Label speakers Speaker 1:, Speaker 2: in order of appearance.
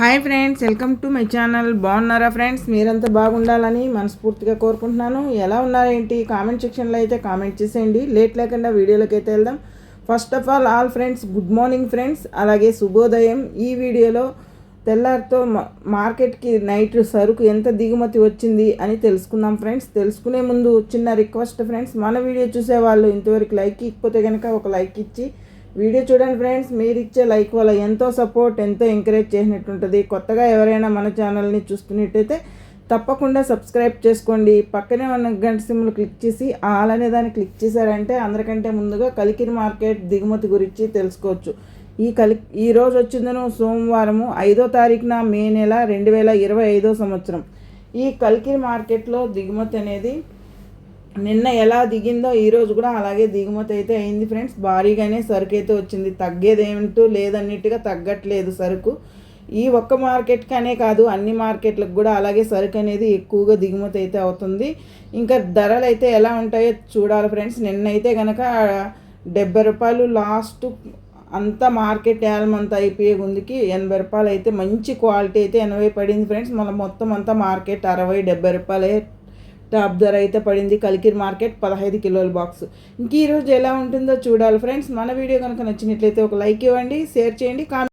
Speaker 1: Hi friends welcome to my channel. బాగున్నారా friends? మీరంతా బాగుండాలని మనస్ఫూర్తిగా కోరుకుంటున్నాను. ఎలా ఉన్నారేంటి? కామెంట్ సెక్షన్లో అయితే కామెంట్ చేసేయండి. లేట్ లేకుండా వీడియోలోకి అయితే వెళ్దాం. First of all all friends good morning friends అలాగే శుభోదయం. ఈ వీడియోలో తెల్లారితో మార్కెట్కి నైట్ సరుకు ఎంత దిగుమతి వచ్చింది అని తెలుసుకుందాం ఫ్రెండ్స్. తెలుసుకునే ముందు చిన్న రిక్వెస్ట్ ఫ్రెండ్స్. మన వీడియో చూసే వాళ్ళు ఇంతవరకు లైక్ ఇకపోతే కనుక ఒక లైక్ ఇచ్చి వీడియో చూడండి ఫ్రెండ్స్ మీరు ఇచ్చే లైక్ వల్ల ఎంతో సపోర్ట్ ఎంతో ఎంకరేజ్ చేసినట్టు ఉంటుంది కొత్తగా ఎవరైనా మన ఛానల్ని చూస్తున్నట్టయితే తప్పకుండా సబ్స్క్రైబ్ చేసుకోండి. పక్కనే ఉన్న గంట సిమ్లు క్లిక్ చేసి ఆల్ అనే దాన్ని క్లిక్ చేశారంటే అందరికంటే ముందుగా కలికిరి మార్కెట్ దిగుమతి గురించి తెలుసుకోవచ్చు. ఈ కలి ఈ రోజు వచ్చిందను సోమవారము ఐదో తారీఖున మే నెల రెండు వేల ఇరవై ఐదో సంవత్సరం. ఈ కలికిరి మార్కెట్లో దిగుమతి అనేది నిన్న ఎలా దిగిందో ఈరోజు కూడా అలాగే దిగుమతి అయితే అయింది ఫ్రెండ్స్. భారీగానే సరుకు అయితే వచ్చింది. తగ్గేదేమిటో లేదన్నట్టుగా తగ్గట్లేదు సరుకు. ఈ ఒక్క మార్కెట్కనే కాదు అన్ని మార్కెట్లకు కూడా అలాగే సరుకు అనేది ఎక్కువగా దిగుమతి అయితే అవుతుంది. ఇంకా ధరలు అయితే ఎలా ఉంటాయో చూడాలి ఫ్రెండ్స్. నిన్నైతే కనుక డెబ్బై రూపాయలు లాస్ట్ అంతా మార్కెట్ అంతా అయిపోయే గుందికి ఎనభై రూపాయలు అయితే మంచి క్వాలిటీ అయితే ఎనభై పడింది ఫ్రెండ్స్. మళ్ళీ మొత్తం అంతా మార్కెట్ అరవై డెబ్బై రూపాయలే టాప్ ధర అయితే పడింది. కలికిరి మార్కెట్ పదహైదు కిలోల బాక్స్. ఇంక ఈరోజు ఎలా ఉంటుందో చూడాలి ఫ్రెండ్స్. మన వీడియో కనుక నచ్చినట్లయితే ఒక లైక్ ఇవ్వండి షేర్ చేయండి కామెంట్